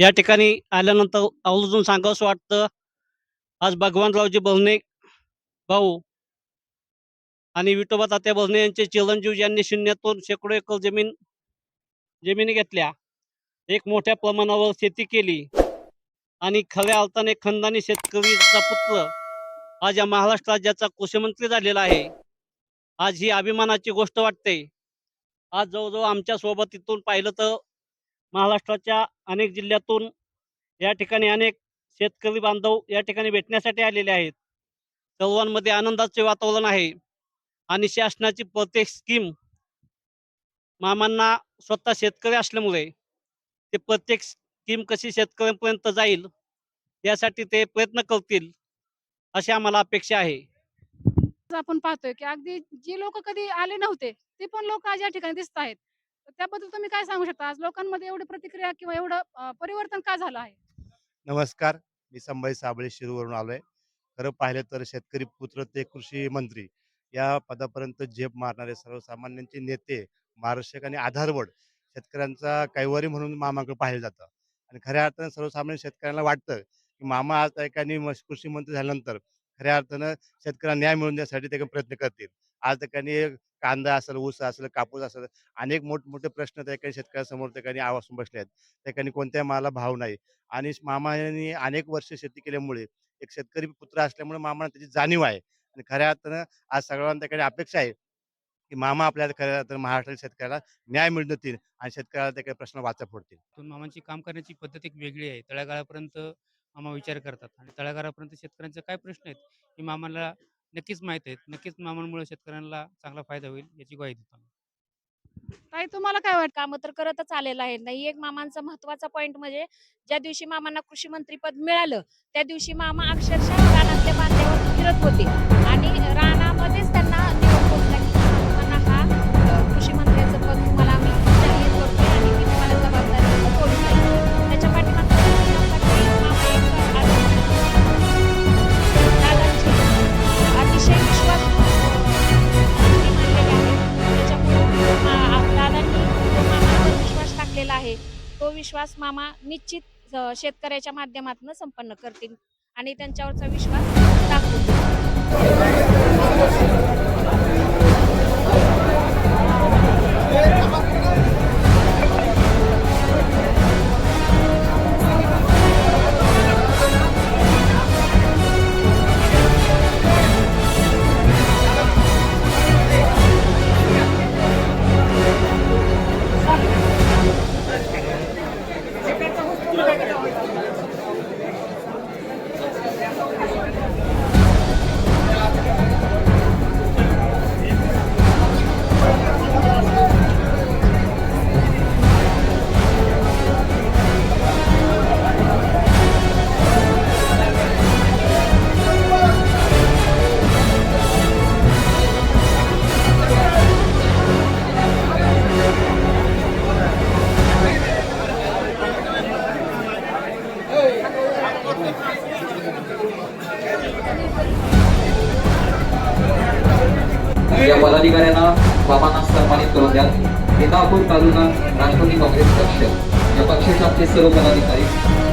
या ठिकाणी आल्यानंतर आवर्जून सांगावंसं वाटतं. आज भगवानरावजी बलने भाऊ आणि विठोबा तात्या बलने यांचे चिरंजीव यांनी शून्यातून शेकडो एकर जमीन जमिनी घेतल्या. एक मोठ्या प्रमाणावर शेती केली आणि खऱ्या अर्थाने खंदानी शेतकरीचा पुत्र आज या महाराष्ट्र राज्याचा कृषीमंत्री झालेला आहे. आज ही अभिमानाची गोष्ट वाटते. आज जवळजवळ आमच्यासोबत इथून पाहिलं तर महाराष्ट्राच्या अनेक जिल्ह्यातून या ठिकाणी अनेक शेतकरी बांधव या ठिकाणी भेटण्यासाठी आलेले आहेत. सर्वांमध्ये आनंदाचे वातावरण आहे. आणि शासनाची प्रत्येक स्कीम मामांना स्वतः शेतकरी असल्यामुळे ते प्रत्येक स्कीम कशी शेतकऱ्यांपर्यंत जाईल यासाठी ते प्रयत्न करतील अशी आम्हाला अपेक्षा आहे. आपण पाहतोय की अगदी जी लोक कधी आले नव्हते ते पण लोक आज या ठिकाणी दिसत आहेत. त्याबद्दल तुम्ही काय सांगू शकता? आज लोकांमध्ये एवढी प्रतिक्रिया किंवा एवढं परिवर्तन का झालं आहे? नमस्कार. मी संभाजी साबळे शिरूवरून आलोय. खरं पाहिलं तर शेतकरी पुत्र ते कृषी मंत्री या पदापर्यंत झेप मारणारे सर्वसामान्यांचे नेते मार्गदर्शक आणि आधारवड शेतकऱ्यांचा कैवारी म्हणून मामाकडे पाहिलं जातं. आणि खऱ्या अर्थानं सर्वसामान्य शेतकऱ्यांना वाटतं की मामा आज त्या कृषी मंत्री झाल्यानंतर खऱ्या अर्थानं शेतकऱ्यांना न्याय मिळवून देण्यासाठी ते प्रयत्न करतील. आज त्या कांदा असेल ऊस असेल कापूस असेल अनेक मोठमोठे प्रश्न त्या ठिकाणी शेतकऱ्यांसमोर त्या ठिकाणी आवासून बसले आहेत. त्या ठिकाणी कोणत्या माला भाव नाही. आणि मामा यांनी अनेक वर्ष शेती केल्यामुळे एक शेतकरी पुत्र असल्यामुळे मामाला त्याची जाणीव आहे. आणि खऱ्या अर्थानं आज सगळ्यांना त्याकडे अपेक्षा आहे की मामा आपल्याला खऱ्या अर्थानं महाराष्ट्रातील शेतकऱ्याला न्याय मिळून आणि शेतकऱ्याला त्याकडे प्रश्न वाचा फोडतील. मामांची काम करण्याची पद्धत एक वेगळी आहे. तळागाळापर्यंत मामा विचार करतात आणि तळागाळापर्यंत शेतकऱ्यांचे काय प्रश्न आहेत? हे मामाला नक्कीच माहीत आहेत. नक्कीच मामांमुळे शेतकऱ्यांना चांगला फायदा होईल याची ग्वाही देतो आम्ही. ताई तुम्हाला काय वाटतं? कामं तर करतच आलेलं आहे. नाही एक मामांचा महत्त्वाचा पॉईंट म्हणजे ज्या दिवशी मामांना कृषी मंत्री पद मिळालं त्या दिवशी मामा अक्षरशः रानातल्या बांध्यावर फिरत होते. आणि तो विश्वास मामा निश्चित शेतकऱ्याच्या माध्यमातून संपन्न करतील आणि त्यांच्यावरचा विश्वास या पदाधिकाऱ्यांना बाबांना सन्मानित करून द्या. इंदापूर तालुका राष्ट्रवादी काँग्रेस पक्ष? या पक्षाचे आपले सर्व पदाधिकारी.